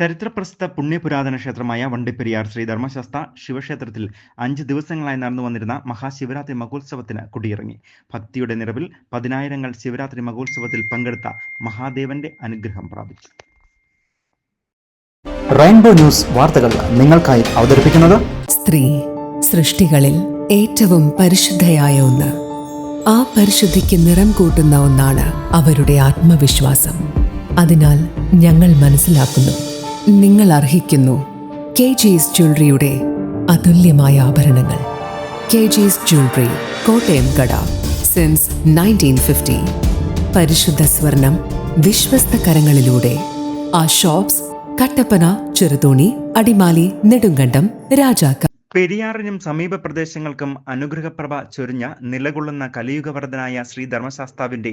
ചരിത്രപ്രസിദ്ധ പുണ്യപുരാതന ക്ഷേത്രമായ വണ്ടിപ്പെരിയാർ ശ്രീ ധർമ്മശാസ്ത ശിവക്ഷേത്രത്തിൽ അഞ്ച് ദിവസങ്ങളായി നടന്നു വന്നിരുന്ന മഹാശിവരാത്രി മഹോത്സവത്തിന് കുടിയിറങ്ങി. ഭക്തിയുടെ നിറവിൽ പതിനായിരങ്ങൾ ശിവരാത്രി മഹോത്സവത്തിൽ പങ്കെടുത്ത മഹാദേവന്റെ അനുഗ്രഹം പ്രാപിച്ചു. റെയിൻബോ ന്യൂസ് വാർത്തകൾ നിങ്ങൾക്കായി അവതരിപ്പിക്കുന്നത് സ്ത്രീ സൃഷ്ടികളിൽ ഏറ്റവും പരിശുദ്ധയായ ഒന്ന്. ആ പരിശുദ്ധിക്ക് നിറം കൂട്ടുന്ന ഒന്നാണ് അവരുടെ ആത്മവിശ്വാസം. അതിനാൽ ഞങ്ങൾ മനസ്സിലാക്കുന്നു. നിങ്ങൾ അർഹിക്കുന്നു കെ ജിസ് ജ്വല്ലറിയുടെ അതുല്യമായ ആഭരണങ്ങൾ. കെ ജിസ് ജ്വല്ലറി കോട്ടയം കട സിൻസ് നയന്റീൻ ഫിഫ്റ്റി പരിശുദ്ധ സ്വർണം വിശ്വസ്ത കരങ്ങളിലൂടെ. ആ ഷോപ്സ് കട്ടപ്പന ചെറുതോണി അടിമാലി നെടുങ്കണ്ടം രാജാക്ക പെരിയാറിനും സമീപ പ്രദേശങ്ങൾക്കും അനുഗ്രഹപ്രഭ ചൊരിഞ്ഞ നിലകൊള്ളുന്ന കലിയുഗവർദ്ധനായ ശ്രീ ധർമ്മശാസ്താവിന്റെ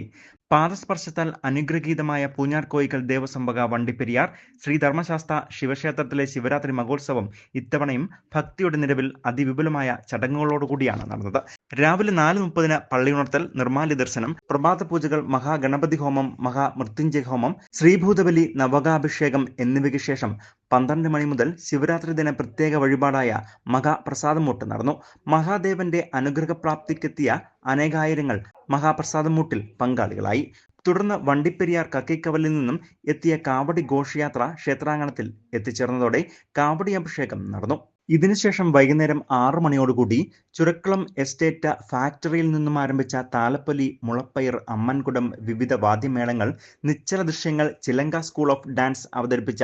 പാദസ്പർശത്താൽ അനുഗ്രഹീതമായ പൂഞ്ഞാർ കോയിക്കൽ ദേവസ്വം വണ്ടിപ്പെരിയാർ ശ്രീ ധർമ്മശാസ്ത ശിവക്ഷേത്രത്തിലെ ശിവരാത്രി മഹോത്സവം ഇത്തവണയും ഭക്തിയുടെ നിലവിൽ അതിവിപുലമായ ചടങ്ങുകളോടുകൂടിയാണ് നടന്നത്. രാവിലെ നാല് മുപ്പതിന് പള്ളിയുണർത്തൽ നിർമാല്യ ദർശനം പ്രഭാത പൂജകൾ മഹാഗണപതി ഹോമം മഹാമൃത്യുഞ്ജയ ഹോമം ശ്രീഭൂതബലി നവകാഭിഷേകം എന്നിവയ്ക്ക് ശേഷം പന്ത്രണ്ട് മണി മുതൽ ശിവരാത്രി ദിന പ്രത്യേക വഴിപാടായ മഹാപ്രസാദമൂട്ട് നടന്നു. മഹാദേവന്റെ അനുഗ്രഹപ്രാപ്തിക്കെത്തിയ അനേകായിരങ്ങൾ മഹാപ്രസാദമൂട്ടിൽ പങ്കാളികളായി. തുടർന്ന് വണ്ടിപ്പെരിയാർ കക്കിക്കവലിൽ നിന്നും എത്തിയ കാവടി ഘോഷയാത്ര ക്ഷേത്രാങ്കണത്തിൽ എത്തിച്ചേർന്നതോടെ കാവടി അഭിഷേകം നടന്നു. ഇതിനുശേഷം വൈകുന്നേരം ആറു മണിയോടുകൂടി ചുരക്കുളം എസ്റ്റേറ്റ ഫാക്ടറിയിൽ നിന്നും ആരംഭിച്ച താലപ്പൊലി മുളപ്പയർ അമ്മൻകുടം വിവിധ വാദ്യമേളങ്ങൾ നിശ്ചല ദൃശ്യങ്ങൾ ചിലങ്ക സ്കൂൾ ഓഫ് ഡാൻസ് അവതരിപ്പിച്ച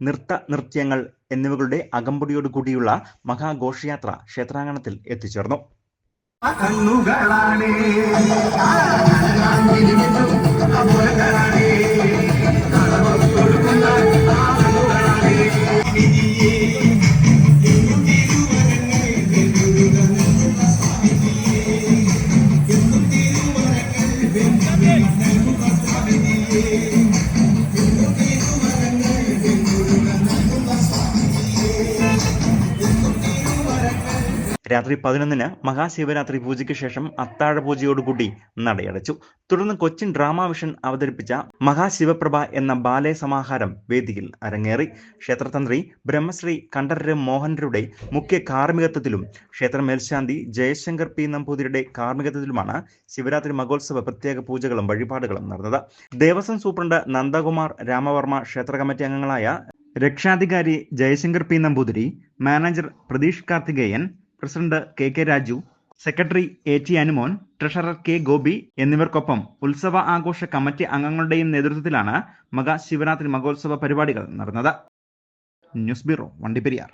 നൃത്ത നൃത്യങ്ങൾ എന്നിവകളുടെ അകമ്പടിയോടുകൂടിയുള്ള മഹാഘോഷയാത്ര ക്ഷേത്രാങ്കണത്തിൽ എത്തിച്ചേർന്നു. രാത്രി പതിനൊന്നിന് മഹാശിവരാത്രി പൂജയ്ക്ക് ശേഷം അത്താഴ പൂജയോടുകൂടി നടയടച്ചു. തുടർന്ന് കൊച്ചിൻ ഡ്രാമ വിഷൻ അവതരിപ്പിച്ച മഹാശിവപ്രഭ എന്ന ബാലയ സമാഹാരം വേദിയിൽ അരങ്ങേറി. ക്ഷേത്രതന്ത്രി ബ്രഹ്മശ്രീ കണ്ഠരര് മോഹനരുടെ മുഖ്യ കാർമ്മികത്വത്തിലും ക്ഷേത്ര മേൽശാന്തി ജയശങ്കർ പി നമ്പൂതിരിയുടെ കാർമ്മികത്വത്തിലുമാണ് ശിവരാത്രി മഹോത്സവ പ്രത്യേക പൂജകളും വഴിപാടുകളും നടന്നത്. ദേവസ്വം സൂപ്രണ്ട് നന്ദകുമാർ രാമവർമ്മ ക്ഷേത്ര കമ്മിറ്റി അംഗങ്ങളായ രക്ഷാധികാരി Jayashankar P Namboothiri manager Pratheesh Karthikeyan president K K Raju secretary A T Anumon treasurer K Gopi എന്നിവർക്കൊപ്പം ഉത്സവ ആഘോഷ കമ്മിറ്റി അംഗങ്ങളുടെയും നേതൃത്വത്തിലാണ് മഹാശിവരാത്രി മഹോത്സവ പരിപാടികൾ നടന്നത്. News bureau Vandiperiyar.